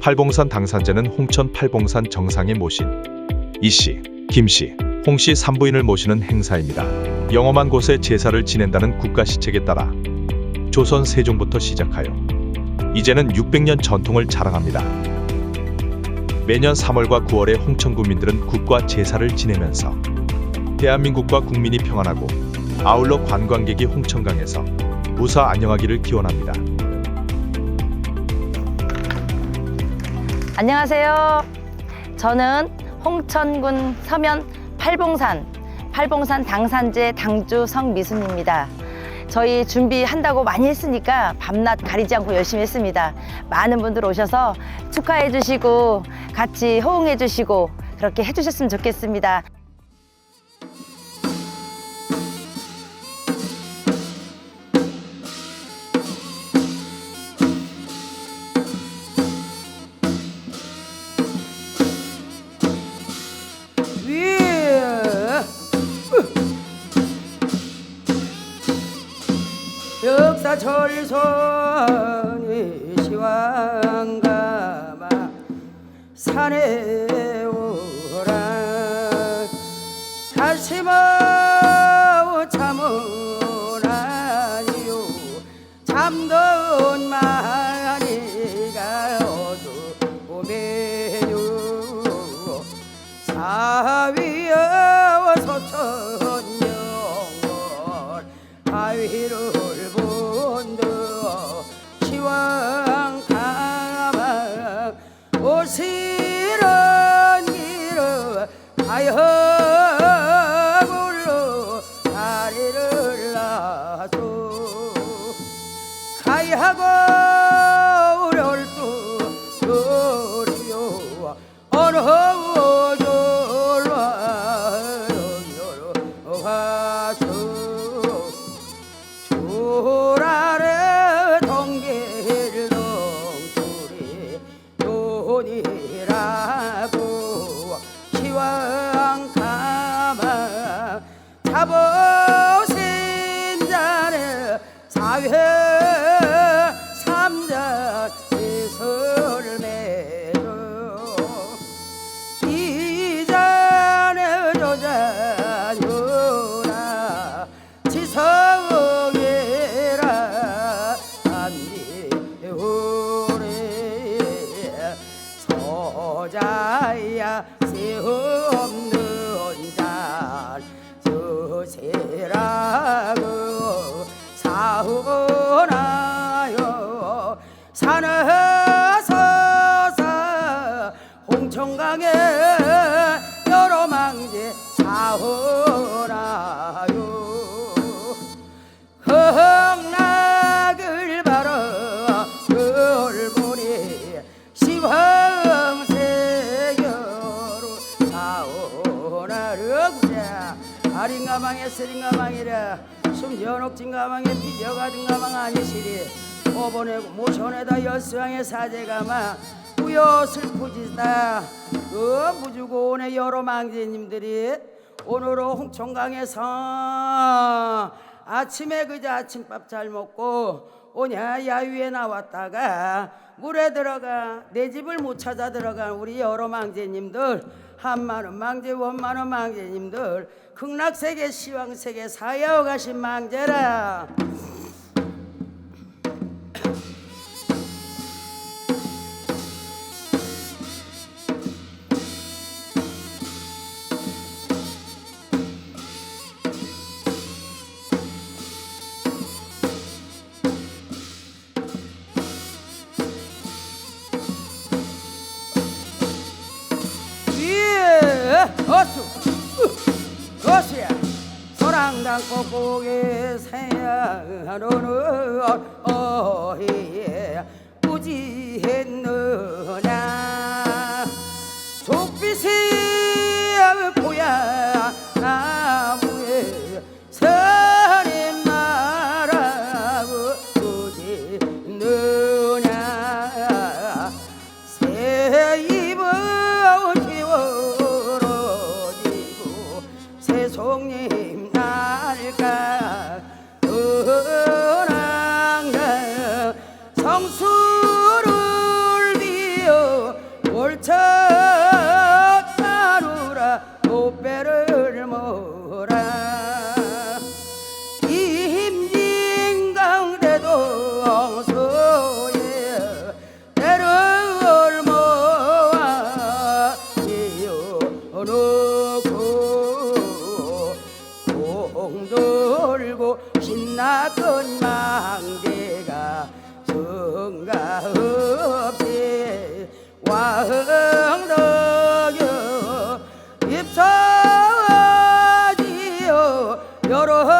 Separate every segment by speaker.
Speaker 1: 팔봉산 당산제는 홍천 팔봉산 정상에 모신 이씨, 김씨, 홍씨 산부인을 모시는 행사입니다. 영험한 곳에 제사를 지낸다는 국가시책에 따라 조선 세종부터 시작하여 이제는 600년 전통을 자랑합니다. 매년 3월과 9월에 홍천 구민들은 국과 제사를 지내면서 대한민국과 국민이 평안하고 아울러 관광객이 홍천강에서 무사 안녕하기를 기원합니다.
Speaker 2: 안녕하세요. 저는 홍천군 서면 팔봉산, 팔봉산 당산제 당주 성미순입니다. 저희 준비한다고 많이 했으니까 밤낮 가리지 않고 열심히 했습니다. 많은 분들 오셔서 축하해 주시고 같이 호응해 주시고 그렇게 해 주셨으면 좋겠습니다.
Speaker 3: 역사철선이 시황가마 산에 가망에 쓰린 가망이라 숨연옥진가망에 비벼가든 가망 아니시리. 오보내고 모션에다 여수왕의 사제가마 우여 슬프지다. 그 무주고 오네 여러 망제님들이 오늘은 홍천강에서 아침에 그저 아침밥 잘 먹고 오냐 야유에 나왔다가 물에 들어가 내 집을 못 찾아 들어간 우리 여러 망제님들 한만원 망제 원만원 망제님들 극락세계 시황세계 사야어 가신 망제라 꼭꼭에 새야로는 어희에 무지했느냐 입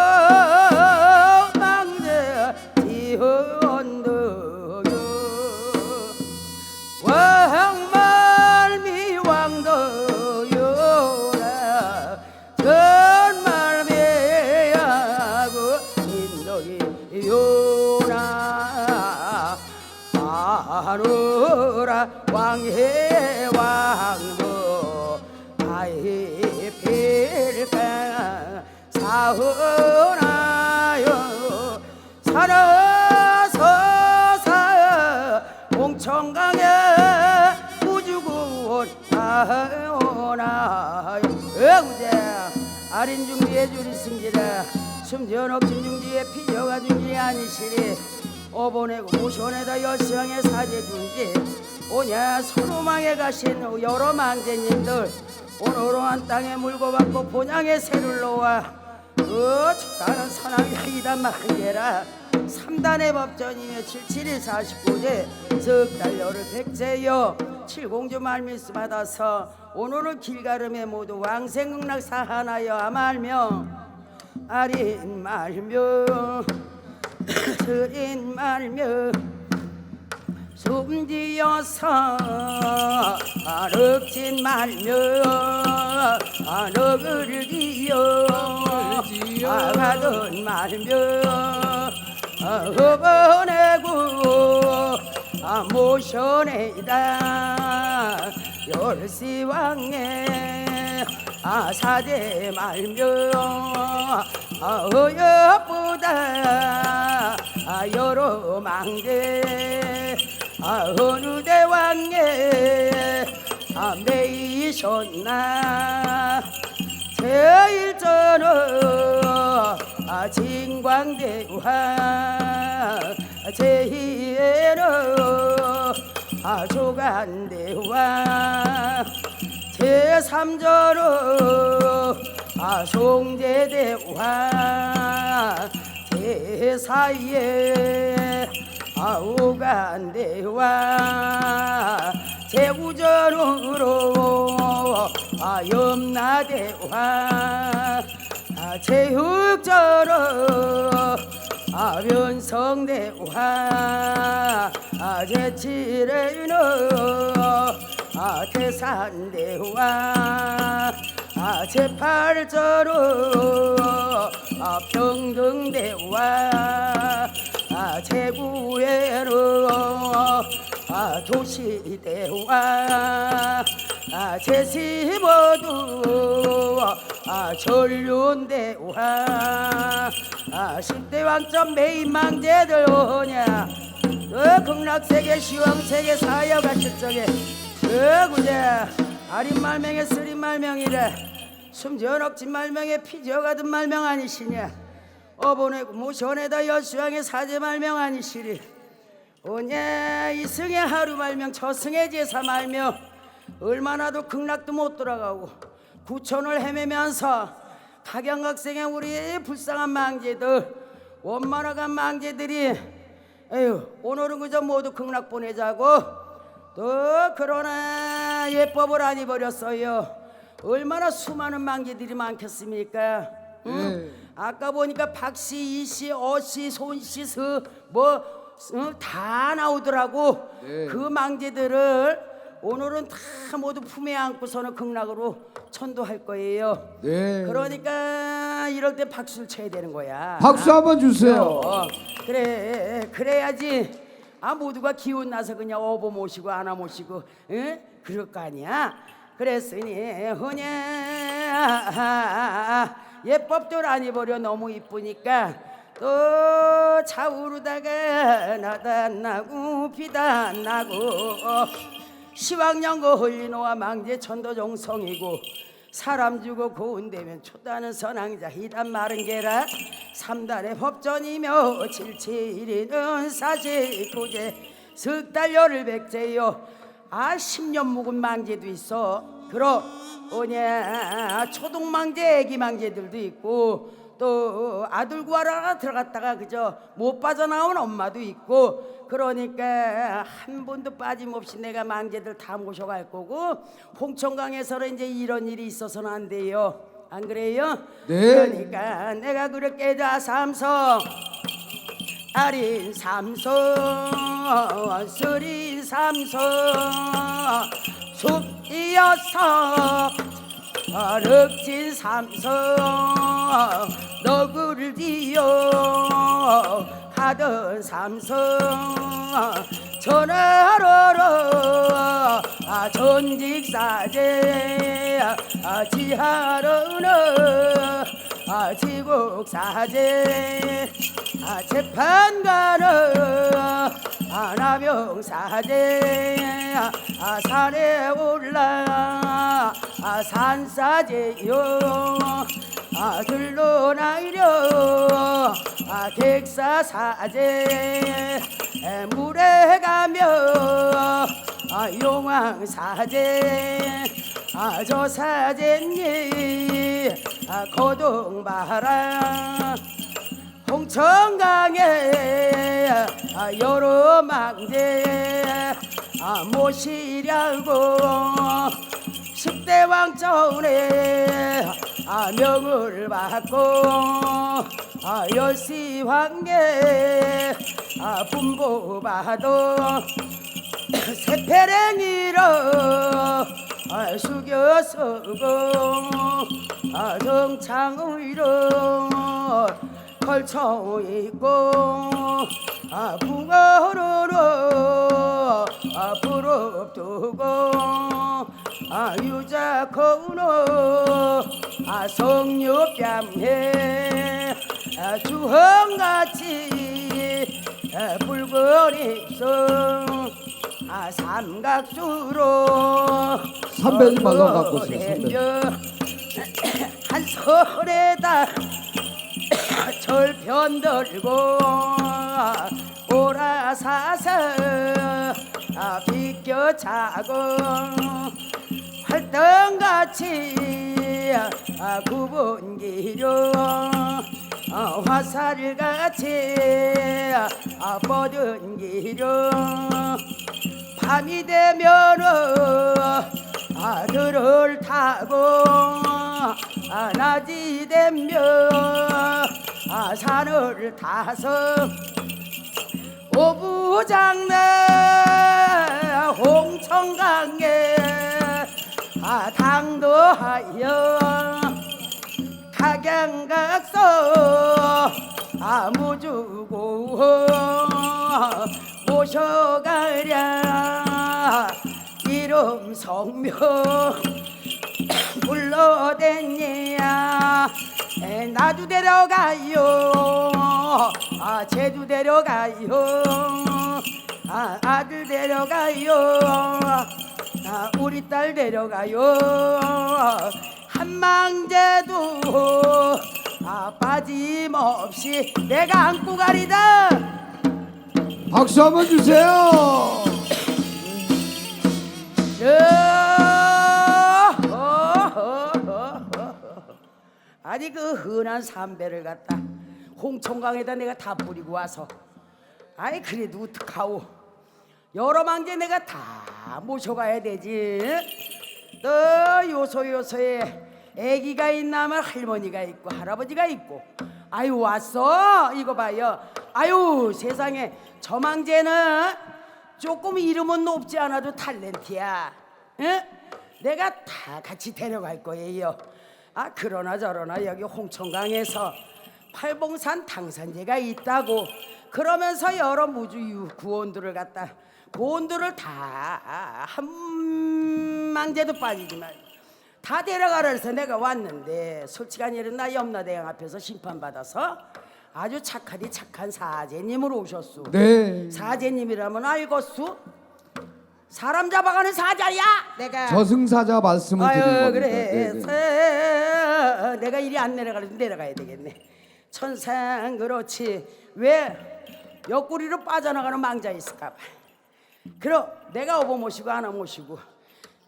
Speaker 3: 아니시리 오보내고 모션에다 여시왕의 사제 중지. 오냐 소로망에 가신 여러 망제님들 오늘은 땅에 물고 받고 본향의 새를 놓아 어, 나는 선왕이다 만개라. 삼단의 법전이며 칠칠이 사십구제 석달 열흘 백제여 칠공주 말미스 받아서 오늘은 길가름에 모두 왕생극락 사하나여 아말며 아린 말며 스린 말며 숨지어서 아륵진 말며 아늑을 기어 아가던 말며 허버내고 아 모셔내다 열시왕에 아 사제 말며 아 어여보다 아 여러 망대 아 어느 대왕에 아 매이셨나. 제일 전어 아 진광대왕 아 조간대왕 제삼전어 아 송제대왕 제사이에 아 오간대왕 제우전으로 아 염라대왕 아 제육전어 아 변성대왕 아 제칠에는 아 태산대왕 아 아 평등대왕 아 제구에는 아 도시대왕 아 제시모두 아 전륜대왕 아 십대 왕점 매인망제들 오냐? 어 극락세계 시왕세계 사여가 실적에 어 구자 아린 말명에 쓰린 말명이래 숨전 억진 말명에 피저가든 말명 아니시냐? 어보내고 모션에다 여수왕의 사제 말명 아니시리? 오냐 이승의 하루 말명 저승의 제사 말명. 얼마나도 극락도 못 돌아가고 구천을 헤매면서 각양각생의 우리 불쌍한 망제들 원만하간 망제들이 에휴 오늘은 그저 모두 극락 보내자고 또 그러나 예법을 안 입어렸어요 얼마나 수많은 망제들이 많겠습니까? 응? 아까 보니까 박씨, 이씨, 어씨, 손씨, 뭐다 나오더라고. 그 망제들을 오늘은 다 모두 품에 안고서는 극락으로 천도할 거예요.
Speaker 4: 네.
Speaker 3: 그러니까 이럴 때 박수를 쳐야 되는 거야.
Speaker 4: 박수 한번 주세요.
Speaker 3: 어, 그래 그래야지. 아 모두가 기운 나서 그냥 어버 모시고 아나 모시고 응? 그럴 거 아니야 그랬으니 허냐 예법들 안 입어려 너무 이쁘니까 또 차오르다가 나다 나고 비다 나고 시왕년고 헐리노와 망제 천도종성이고 사람 주고 고운되면 초다는 선왕자 이단 마른 게라 삼달의 법전이며 칠칠이는 사십구제 석달 열흘 백제요 아 10년 묵은 망제도 있어 그럼 오냐 초동망제 애기망제들도 있고 또 아들 구하러 들어갔다가 그저 못 빠져나온 엄마도 있고 그러니까 한 번도 빠짐없이 내가 망제들 다 모셔갈 거고 홍천강에서는 이제 이런 일이 있어서는 안 돼요 안 그래요?
Speaker 4: 네.
Speaker 3: 그러니까 내가 그렇게 다 삼성 아린 삼성 서린 삼성 숲이어서 어륵진 삼성 너구를 지어 가던 삼성 전하러러 아 전직사제 아 지하러는 아 지국사제 아 재판가는 아 나병사제 아 산에 올라 아 산사제요. 아 들로 나이려 아 객사사제 에, 물에 가며 아 용왕사제 아 저 사제님 아 고동바라 홍천강에 아, 여러 망제 아, 모시려고 십대 왕 전에 아, 명을 받고 아, 열시 황계 아, 분보받도 새패랭이로 아, 숙여 서고 아, 정창의로 걸쳐 있고 아, 아, 부럽 두고 아, 유자 코노 아, 성육뺨해 아, 주황같이 아, 아, 삼각수로
Speaker 4: 삼배지 말라 갖고.
Speaker 3: 내며 한 설에다 절편 들고 오라사서 아, 비껴 자고 활동같이 아, 구분기로 아, 화살같이 아, 뻗은 기로 밤이 되면은 아들을 타고 아, 낮이 되면 아, 산을 타서 오부장내 홍천강에 아, 당도하여 각양각서 아무주고 모셔가랴. 이름 성명 불러댔냐? 에, 나도 데려가요. 아 제주 데려가요. 아 아들 데려가요. 아 우리 딸 데려가요. 한망제도 아 빠짐없이 내가 안고 가리다.
Speaker 4: 박수 한번 주세요.
Speaker 3: 아니 그 흔한 삼배를 갖다 홍천강에다 내가 다 뿌리고 와서. 아이 그래도 어떡하오? 여러 망제 내가 다 모셔가야 되지 또 요소 요소에 애기가 있나면 할머니가 있고 할아버지가 있고. 아유 왔어. 이거 봐요. 아유 세상에. 저 망제는 조금 이름은 높지 않아도 탤런트야. 응? 내가 다 같이 데려갈 거예요 아 그러나 저러나 여기 홍천강에서 팔봉산 당산제가 있다고 그러면서 여러 무주 유- 구원들을 갖다 구원들을 다 한 망제도 빠지지 말고 다 데려가라 해서 내가 왔는데 솔직한 일은 나 염라대왕 앞에서 심판받아서 아주 착하디 착한 사제님으로 오셨소
Speaker 4: 네.
Speaker 3: 사제님이라면 알겠수? 사람 잡아가는 사자야. 내가
Speaker 4: 저승사자 말씀을
Speaker 3: 아유
Speaker 4: 겁니다.
Speaker 3: 그래.
Speaker 4: 네, 네.
Speaker 3: 내가 이리 안 내려가려도 내려가야 되겠네. 천상 그렇지. 왜 옆구리로 빠져나가는 망자 있을까 봐. 그럼 내가 어버 모시고 하나 모시고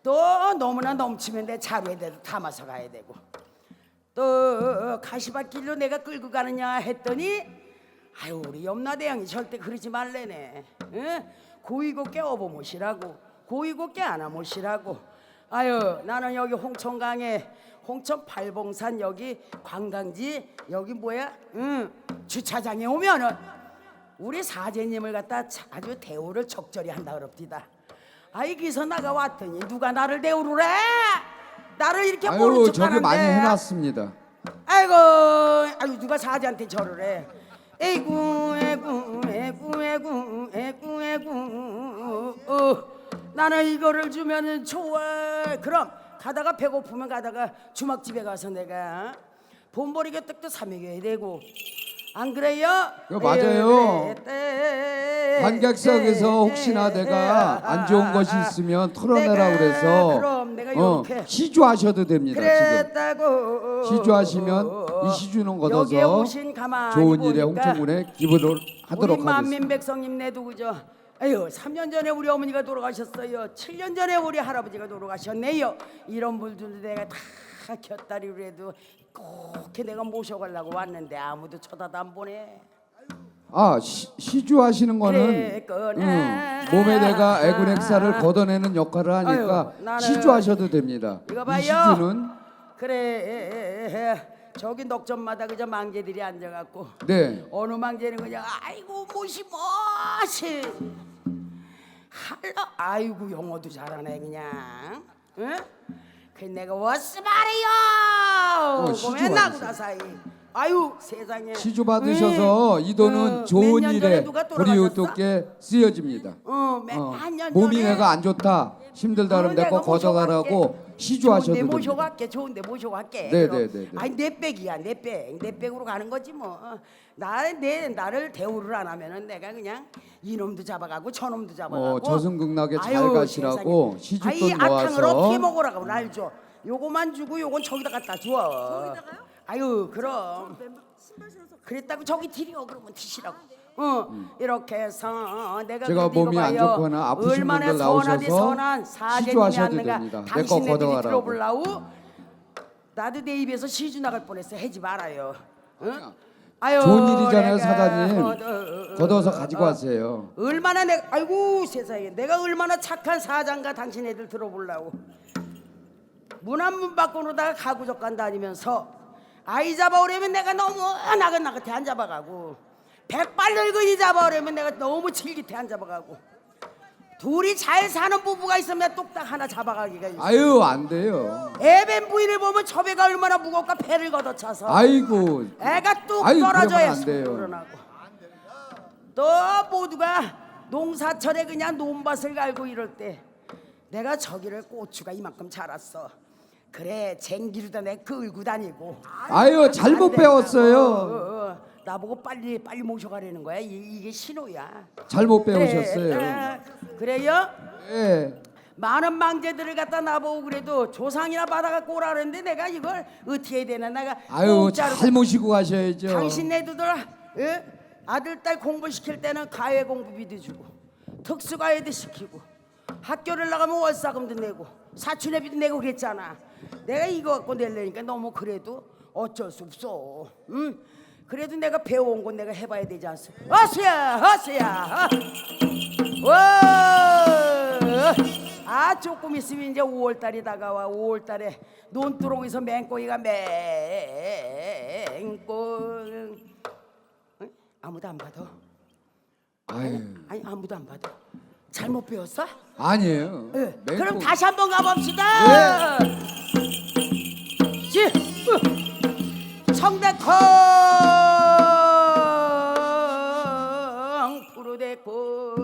Speaker 3: 또 너무나 넘치면 내 자루에도 담아서 가야 되고. 또 가시밭길로 내가 끌고 가느냐 했더니 아유 우리 염라대왕이 절대 그러지 말래네. 응? 모시라고 고위곱게 안아 모시라고. 아유 나는 여기 홍천강에 홍천 팔봉산 여기 관광지 여기 뭐야? 응 주차장에 오면은 우리 사제님을 갖다 아주 대우를 적절히 한다 그럽디다. 아이 기서 나가 왔더니 누가 나를 대우를 해? 나를 이렇게 모른
Speaker 4: 아유
Speaker 3: 척
Speaker 4: 저기
Speaker 3: 하는데.
Speaker 4: 많이 해놨습니다.
Speaker 3: 아이고, 아유 누가 사자한테 절을 해? 에이구, 에구, 에구, 에구, 에구, 에구. 어, 나는 이거를 주면은 좋아. 그럼 가다가 배고프면 가다가 주막집에 가서 내가 본보리게 떡도 사 먹여야 되고. 안 그래요?
Speaker 4: 그거 맞아요.
Speaker 3: 에이, 그래.
Speaker 4: 관객석에서
Speaker 3: 에이,
Speaker 4: 혹시나
Speaker 3: 에이,
Speaker 4: 내가 안 좋은 것이 있으면 털어내라 그래서
Speaker 3: 그럼 내가
Speaker 4: 어,
Speaker 3: 요렇게
Speaker 4: 시주하셔도 됩니다. 지금
Speaker 3: 그랬다고
Speaker 4: 시주하시면 이 시주는
Speaker 3: 여기에
Speaker 4: 걷어서
Speaker 3: 오신 가만히
Speaker 4: 좋은 일에
Speaker 3: 보니까
Speaker 4: 홍천군에 기부를
Speaker 3: 우리
Speaker 4: 하도록 하겠습니다.
Speaker 3: 만민백성님 내도 그죠 아유 3년 전에 우리 어머니가 돌아가셨어요 7년 전에 우리 할아버지가 돌아가셨네요 이런 분들도 내가 다 곁다리로 해도 꼭 내가 모셔가려고 왔는데 아무도 쳐다도 안 보네
Speaker 4: 아 시, 시주 하시는 거는
Speaker 3: 그랬구나.
Speaker 4: 음, 몸에 내가 애군액사를 걷어내는 역할을 하니까
Speaker 3: 아유, 나는
Speaker 4: 시주 하셔도 됩니다.
Speaker 3: 이거
Speaker 4: 이
Speaker 3: 봐요.
Speaker 4: 시주는
Speaker 3: 그래 저기 녹점마다 그저 망제들이 앉아갖고
Speaker 4: 네.
Speaker 3: 어느 망제는 그냥 아이고 무시 뭐시. 할라. 아이고 영어도 잘하네 그냥. 응? 그 내가 워스 말이요!
Speaker 4: 어, 받으세요.
Speaker 3: 나구나 사이 아유 세상에
Speaker 4: 시주 받으셔서 이 돈은
Speaker 3: 응,
Speaker 4: 좋은
Speaker 3: 몇년 전에
Speaker 4: 일에
Speaker 3: 누가 돌아가셨어?
Speaker 4: 우리웃게 쓰여집니다.
Speaker 3: 어,
Speaker 4: 어,
Speaker 3: 몇년
Speaker 4: 몸이
Speaker 3: 전에
Speaker 4: 내가 안 좋다 힘들다 그러면
Speaker 3: 어,
Speaker 4: 내거
Speaker 3: 내가
Speaker 4: 걷어가라고. 시주하셔도
Speaker 3: 좋은데
Speaker 4: 됩니다.
Speaker 3: 모셔갈게 좋은데 모셔갈게
Speaker 4: 네,
Speaker 3: 그럼.
Speaker 4: 네, 네, 네.
Speaker 3: 아니 내 백이야 내 백 내 백으로 가는 거지 뭐나내 나를 대우를 안 하면은 내가 그냥 이놈도 잡아가고 저놈도 잡아가고
Speaker 4: 어, 저승극락에 잘
Speaker 3: 아유,
Speaker 4: 가시라고
Speaker 3: 세상에.
Speaker 4: 시주돈
Speaker 3: 아이 아탕을
Speaker 4: 모아서.
Speaker 3: 어떻게 먹으라고 날 줘. 요거만 주고 요건 저기다 갖다 줘. 저기다가요? 아유 그럼. 그랬다고 저기 드려 그러면 드시라고. 어 이렇게 해서 내가
Speaker 4: 제가 몸이 안. 좋거나 아프신
Speaker 3: 얼마나
Speaker 4: 분들
Speaker 3: 선하디
Speaker 4: 나오셔서
Speaker 3: 선한 사제님이
Speaker 4: 시주하셔도 됩니다. 내거
Speaker 3: 당신네들이
Speaker 4: 걷어가라고.
Speaker 3: 들어보려고 나도 내 입에서 시주 나갈 뻔했어 해지 말아요 응? 아유
Speaker 4: 좋은 일이잖아요
Speaker 3: 내가
Speaker 4: 사장님.
Speaker 3: 어, 어, 어, 어,
Speaker 4: 걷어서
Speaker 3: 어,
Speaker 4: 가지고
Speaker 3: 어.
Speaker 4: 가세요.
Speaker 3: 얼마나 내가 아이고 세상에 내가 얼마나 착한 사장가 당신 애들 들어보려고 문한문 밖으로다가 가구적 간 다니면서 아이 잡아오려면 내가 너무 나긋나긋해 안 잡아가고. 백발 늙은이 잡아오려면 내가 너무 질깃해 안 잡아가고. 둘이 잘 사는 부부가 있으면 뚝딱 하나 잡아가기가 있어.
Speaker 4: 아유 안 돼요.
Speaker 3: 애벤 부인을 보면 저 배가 얼마나 무겁까 배를 걷어차서.
Speaker 4: 아이고.
Speaker 3: 애가 뚝
Speaker 4: 아유,
Speaker 3: 떨어져야
Speaker 4: 그러면 안 돼요.
Speaker 3: 일어나고. 또 모두가 농사철에 그냥 논밭을 갈고 이럴 때 내가 저기를 고추가 이만큼 자랐어 그래 쟁기로다 내 끌고 다니고
Speaker 4: 아유 잘못
Speaker 3: 안 된다.
Speaker 4: 배웠어요.
Speaker 3: 어, 어, 어. 나보고 빨리 빨리 모셔가려는 거야 이, 이게 신호야
Speaker 4: 잘못
Speaker 3: 그래,
Speaker 4: 배우셨어요.
Speaker 3: 아, 그래 요?
Speaker 4: 예.
Speaker 3: 많은 망제들을 갖다 나보고 그래도 조상이나 받아갖고 오라는데 내가 이걸 어떻게 해야 되나 내가
Speaker 4: 아유
Speaker 3: 공짜로
Speaker 4: 잘 모시고 가셔야죠.
Speaker 3: 당신네들 예? 아들 딸 공부시킬 때는 가외 공부비도 주고 특수가외도 시키고 학교를 나가면 월사금도 내고 사춘회비도 내고 그랬잖아. 내가 이거 갖고 내려니까 너무 그래도 어쩔 수 없어. 응? 그래도 내가 배워온 건 내가 해봐야 되지 않습니까 어서야 어서야. 어? 와! 아 조금 있으면 이제 5월달이 다가와. 5월달에 논두렁에서 맹꽁이가 맹꽁. 응? 아무도 안 받아.
Speaker 4: 아유.
Speaker 3: 아니 아무도 안 받아 잘못 배웠어?
Speaker 4: 아니에요.
Speaker 3: 예.
Speaker 4: 맹꽁-
Speaker 3: 그럼 다시 한번 가봅시다 지 청대콩 푸르대콩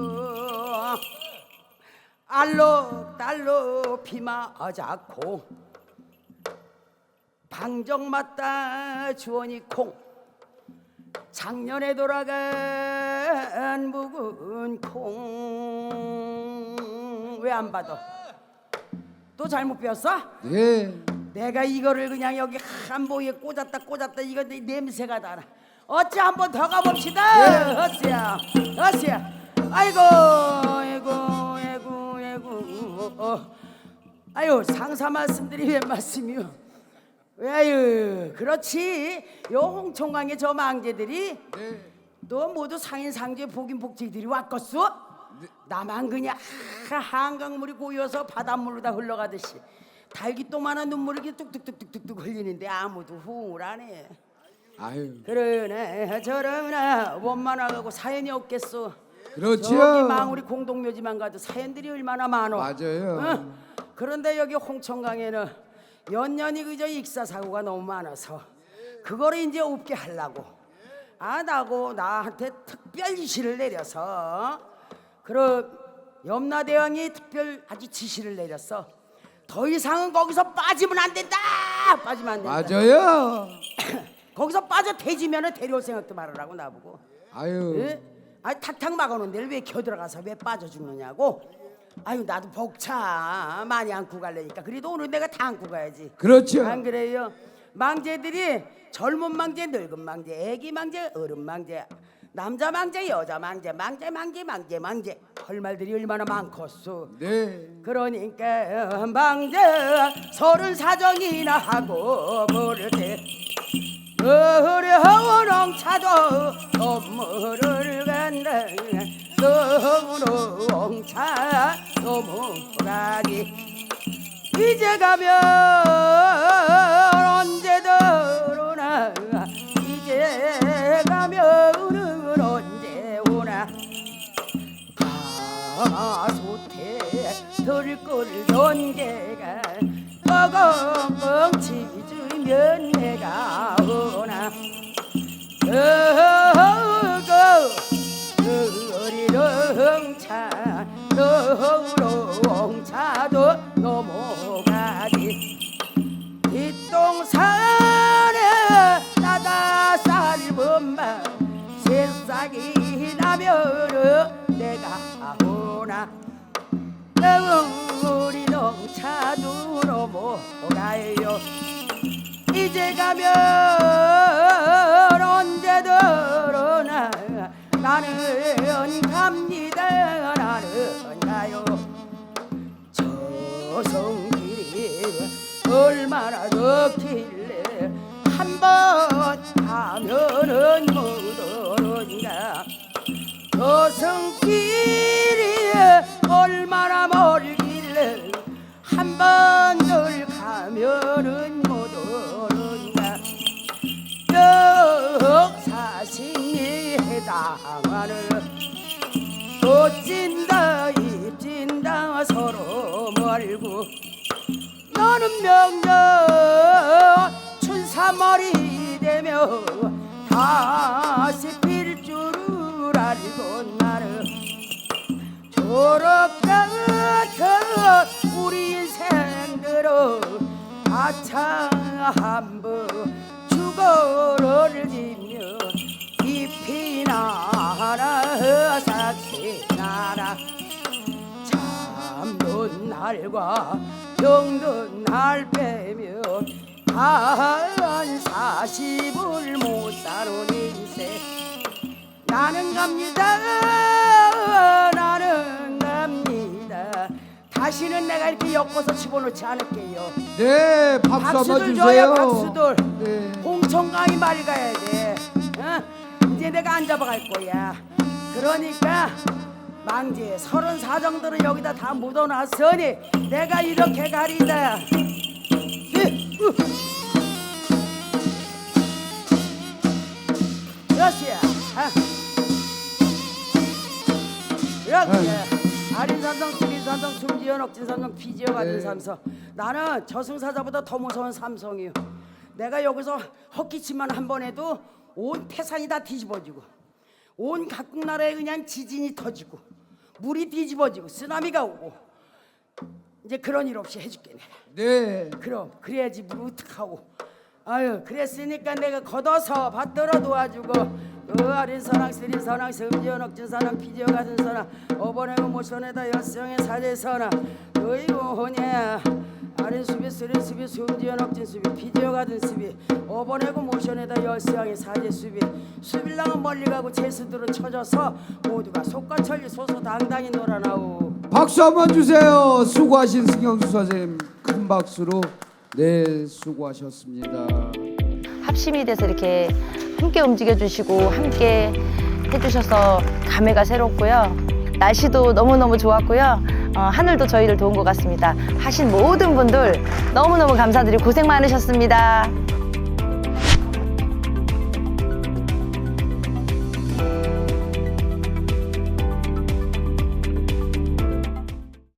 Speaker 3: 알록달록 피마자콩 방정 맞다 주원이 콩 작년에 돌아간 묵은 콩 왜 안 받아? 또 잘못 배웠어?
Speaker 4: 네.
Speaker 3: 내가 이거를 그냥 여기 한 보에 꽂았다 꽂았다 이거 내- 냄새가 나나. 어찌 한번 더 가봅시다. 어찌야, 어찌야. 아이고, 아이고, 아이고, 아이고. 어. 아유 상사 말씀들이 왜 말씀이요? 왜 아유 그렇지. 요 홍총강의 저 망제들이
Speaker 4: 네.
Speaker 3: 또 모두 상인 상주의 복인 복지들이 왔겠소? 나만 그냥 하- 한강물이 고여서 바닷물로 다 흘러가듯이 달기똥만한 눈물이 이렇게 뚝뚝뚝뚝뚝 흘리는데 아무도 호응을 안 해.
Speaker 4: 아유.
Speaker 3: 그러나 저러나 원만하고 사연이 없겠소.
Speaker 4: 그렇지요.
Speaker 3: 저기 망우리 공동묘지만 가도 사연들이 얼마나 많어.
Speaker 4: 맞아요.
Speaker 3: 어? 그런데 여기 홍천강에는 연년이 그저 익사 사고가 너무 많아서 그거를 이제 없게 하려고 안 하고 나한테 특별 지시를 내려서 그런 염라대왕이 특별 아주 지시를 내렸어. 더 이상은 거기서 빠지면 안 된다. 빠지면 안 된다.
Speaker 4: 맞아요.
Speaker 3: 거기서 빠져 대지면은 데려올 생각도 말으라고 나보고.
Speaker 4: 아유.
Speaker 3: 예? 아 탁탁 막아놓은 데를 왜 겨들어가서 왜 빠져 죽느냐고. 아유 나도 벅차 많이 안고 갈래니까 그래도 오늘 내가 다 안고 가야지.
Speaker 4: 그렇죠.
Speaker 3: 안 그래요? 망제들이 젊은 망제, 늙은 망제, 애기 망제, 어른 망제, 남자 망제, 여자 망제, 망제, 망제, 망제, 망제. 할 말들이 얼마나 많겠소.
Speaker 4: 네.
Speaker 3: 그러니까 망제 서른 사정이나 하고 부를 때 어려운 엉차도 업무를 간다 서운 엉차 넘어가기. 이제 가면 언제 들어오나. 이제 가면은 언제 오나. 가소태 들걸 뻐걱뻐 짖으면 내가 오나. 어거 어리렁차 너우렁차도 넘어가지 뒷동산에 나다 삶은 밤 새싹이 나면은 내가 오나. 우리 농차도 넘어가요. 이제 가면 나는 갑니다. 나는 가요? 저성길이 얼마나 덥길래 한번 가면은 못 오는가? 저성길이 얼마나 멀길래 한 번들 가면은 역사신이 해당하는 옷진다 입진다 서로 멀고. 너는 명령 춘삼월이 되며 다시 필 줄을 알고 초록 같은 우리 인생들은 아차 한번 죽어를 지며 잎이나 하나 삭신하라 참는 날과 병든 날 빼며 한 사십을 못 사는 인생 나는 갑니다 나는 갑니다 다시는 내가 이렇게 엮어서 집어넣지 않을게요
Speaker 4: 네. 박수 한번
Speaker 3: 박수들
Speaker 4: 주세요.
Speaker 3: 줘요 박수들
Speaker 4: 네.
Speaker 3: 홍천강이 맑아야 돼 어? 이제 내가 안 잡아갈 거야 그러니까 망제 서른 사정들은 여기다 다 묻어놨으니 내가 이렇게 가리다 예, 으. 그렇지야 아. 이렇게 아린산성, 수리산성, 숨지연, 억진산성, 피지어 같은
Speaker 4: 네.
Speaker 3: 삼성 나는 저승사자보다 더 무서운 삼성이요 내가 여기서 헛기침만 한 번 해도 온 태산이 다 뒤집어지고 온 각국 나라에 그냥 지진이 터지고 물이 뒤집어지고 쓰나미가 오고 이제 그런 일 없이 해줄게 내가
Speaker 4: 네.
Speaker 3: 그럼 그래야지 물 어떡하고. 아유 그랬으니까 내가 걷어서 받들어 도와주고 그 아린 사랑 스린 사랑 섬지어 넉진 사랑 피지어 가든 사랑 어버네고 모션에다 여성의 사제 사랑 너희 오호냐 아린 수비 스린 수비 섬지어 넉진 수비 피지어 가든 수비 어버네고 모션에다 여성의 사제 수비 수빌랑은 멀리 가고 제수들은 쳐져서 모두가 속과 천리 소소 당당히 놀아나오
Speaker 4: 박수 한번 주세요. 수고하신 승영수 선생님 큰 박수로 네 수고하셨습니다.
Speaker 2: 합심이 돼서 이렇게 함께 움직여 주시고 함께 해주셔서 감회가 새롭고요. 날씨도 너무너무 좋았고요. 어, 하늘도 저희를 도운 것 같습니다. 하신 모든 분들 너무너무 감사드리고 고생 많으셨습니다.